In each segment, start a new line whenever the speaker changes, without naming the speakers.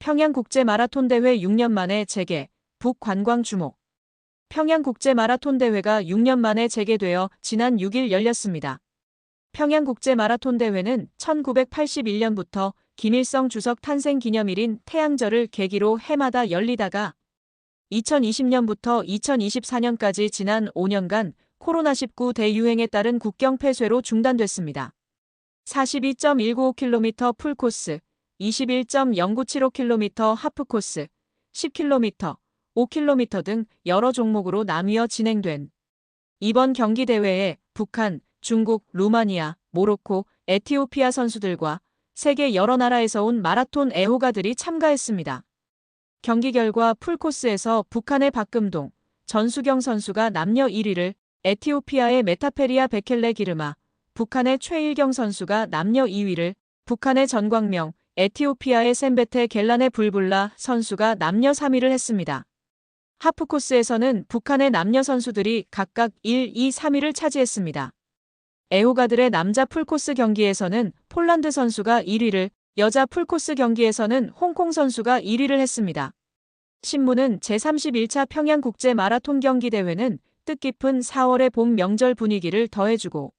평양국제마라톤대회 6년 만에 재개, 북관광 주목. 평양국제마라톤대회가 6년 만에 재개되어 지난 6일 열렸습니다. 평양국제마라톤대회는 1981년부터 김일성 주석 탄생 기념일인 태양절을 계기로 해마다 열리다가 2020년부터 2024년까지 지난 5년간 코로나19 대유행에 따른 국경 폐쇄로 중단됐습니다. 42.195km 풀코스, 21.0975km 하프코스, 10km, 5km 등 여러 종목으로 나뉘어 진행된 이번 경기 대회에 북한, 중국, 루마니아, 모로코, 에티오피아 선수들과 세계 여러 나라에서 온 마라톤 애호가들이 참가했습니다. 경기 결과 풀코스에서 북한의 박금동, 전수경 선수가 남녀 1위를, 에티오피아의 메타페리아 베켈레 기르마, 북한의 최일경 선수가 남녀 2위를, 북한의 전광명, 에티오피아의 셈베테 겔란의 불불라 선수가 남녀 3위를 했습니다. 하프코스에서는 북한의 남녀 선수들이 각각 1, 2, 3위를 차지했습니다. 애호가들의 남자 풀코스 경기에서는 폴란드 선수가 1위를, 여자 풀코스 경기에서는 홍콩 선수가 1위를 했습니다. 신문은 제31차 평양국제 마라톤 경기 대회는 뜻깊은 4월의 봄 명절 분위기를 더해주고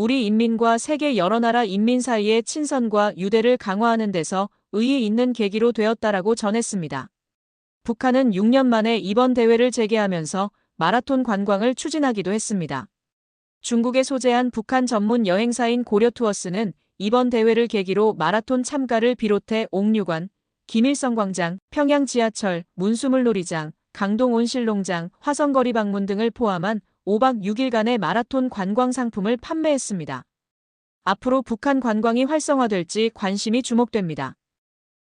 우리 인민과 세계 여러 나라 인민 사이의 친선과 유대를 강화하는 데서 의의 있는 계기로 되었다라고 전했습니다. 북한은 6년 만에 이번 대회를 재개하면서 마라톤 관광을 추진하기도 했습니다. 중국에 소재한 북한 전문 여행사인 고려투어스는 이번 대회를 계기로 마라톤 참가를 비롯해 옥류관, 김일성 광장, 평양 지하철, 문수물 놀이장, 강동 온실농장, 화성거리 방문 등을 포함한 5박 6일간의 마라톤 관광 상품을 판매했습니다. 앞으로 북한 관광이 활성화될지 관심이 주목됩니다.